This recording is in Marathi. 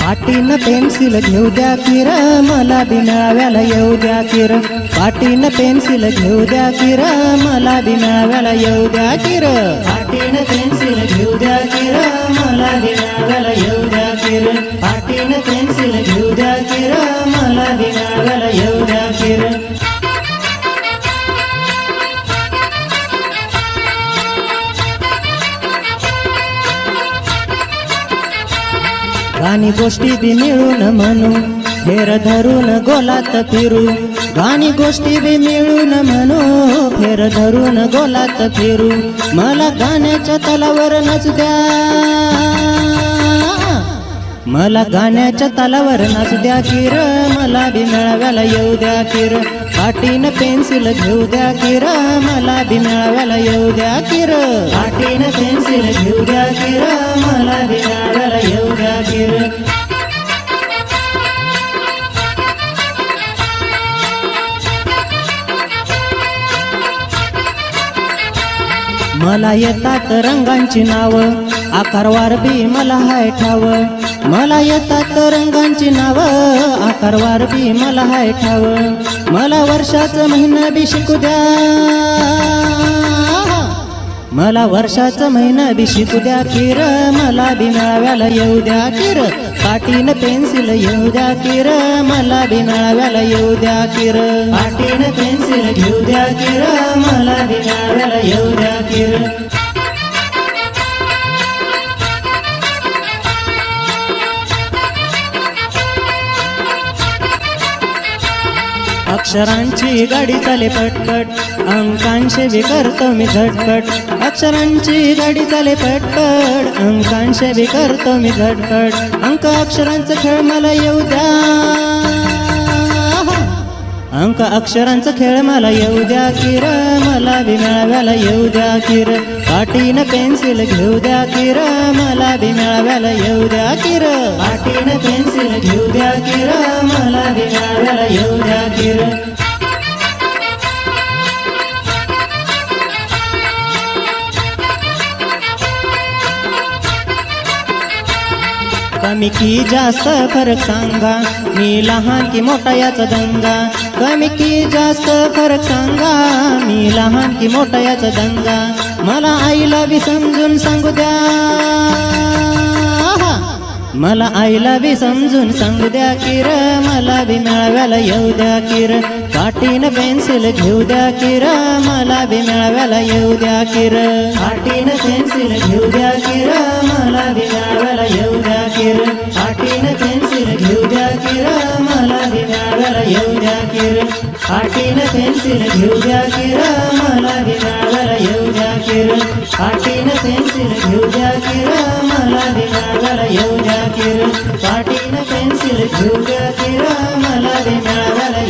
पाटीनं पेन्सिल घेऊ द्या किर मला बिनाव्याला येऊ द्या किर. पाटीनं पेन्सिल घेऊ द्या किर मला बिनाव्याला येऊ द्या किर. पाटीनं पेन्सिल घेऊ द्या किर मला बिनाव्याला येऊ द्या किर. पाटीनं पेन्सिल घेऊ गाणी गोष्टी बी मिळून म्हणू फेर धरून गोलात फिरू. गाणी गोष्टी बी मिळून म्हणू फेर धरून गोलात फिरू. मला गाण्याच्या तलावर नाच द्या. मला गाण्याच्या तालावर नाच द्या किर मला बी मेळाव्याला येऊ द्या किर. पाटीनं पेन्सिल घेऊ द्या किर मला बी मेळाव्याला येऊ द्या किर. पाटीनं पेन्सिल घेऊ द्या किर. मला येतात रंगांची नाव. आकारवार बी मला हाय ठाव. मला येतात रंगांची नाव. आकारवार बी मला हाय ठाव. मला वर्षाचं महिना बी शिकू द्या. मला वर्षाचं महिना बी शिकू द्या किर मला बी मेळाव्याला येऊ द्या किर पाटीनं पेन्सिल येऊ द्या किर मला बी मेळाव्याला येऊ द्या किर पाटीन पेन्सिल घेऊ द्या किर मला बी मेळाव्याला येऊ द्या किर अक्षरांची गाडी चाले पटपट अंकांशे बी करतो मी झटपट. अक्षरांची गाडी चाले पटपट अंकांशे बी करतो मी झटपट. अंक अक्षरांचा खेळ मला येऊ द्या. अंक अक्षरांचा खेळ मला येऊ द्या किर. मला बी मेळाव्याला येऊ द्या किर. पाटीनं पेन्सिल घेऊ द्या किर. मला बी मेळाव्याला येऊ द्या किर. पाटीनं कमी की जास्त फरक सांगा? मी लहान की मोठा याचा दंगा? कमी की जास्त फरक सांगा? मी लहान की मोठा याचा दंगा? मला आईला बी समजून सांगू द्या. मला आईला बी समजून सांगू द्या किर. मला बी मेळाव्याला येऊ द्या किर. काटीन पेन्सिल घेऊ द्या किर. मला बी मेळाव्याला येऊ द्या किर. काटीन पेन्सिल घेऊ द्या किर आटीन पेन्सिल घेऊ द्या किर मला दिनाळाला येऊ द्या किर आटीन पेन्सिल घेऊ द्या किर मला दिनाळाला येऊ द्या किर आटीन पेन्सिल घेऊ द्या किर मला दिनाळाला येऊ द्या किर आटीन पेन्सिल घेऊ द्या किर मला दिनाळाला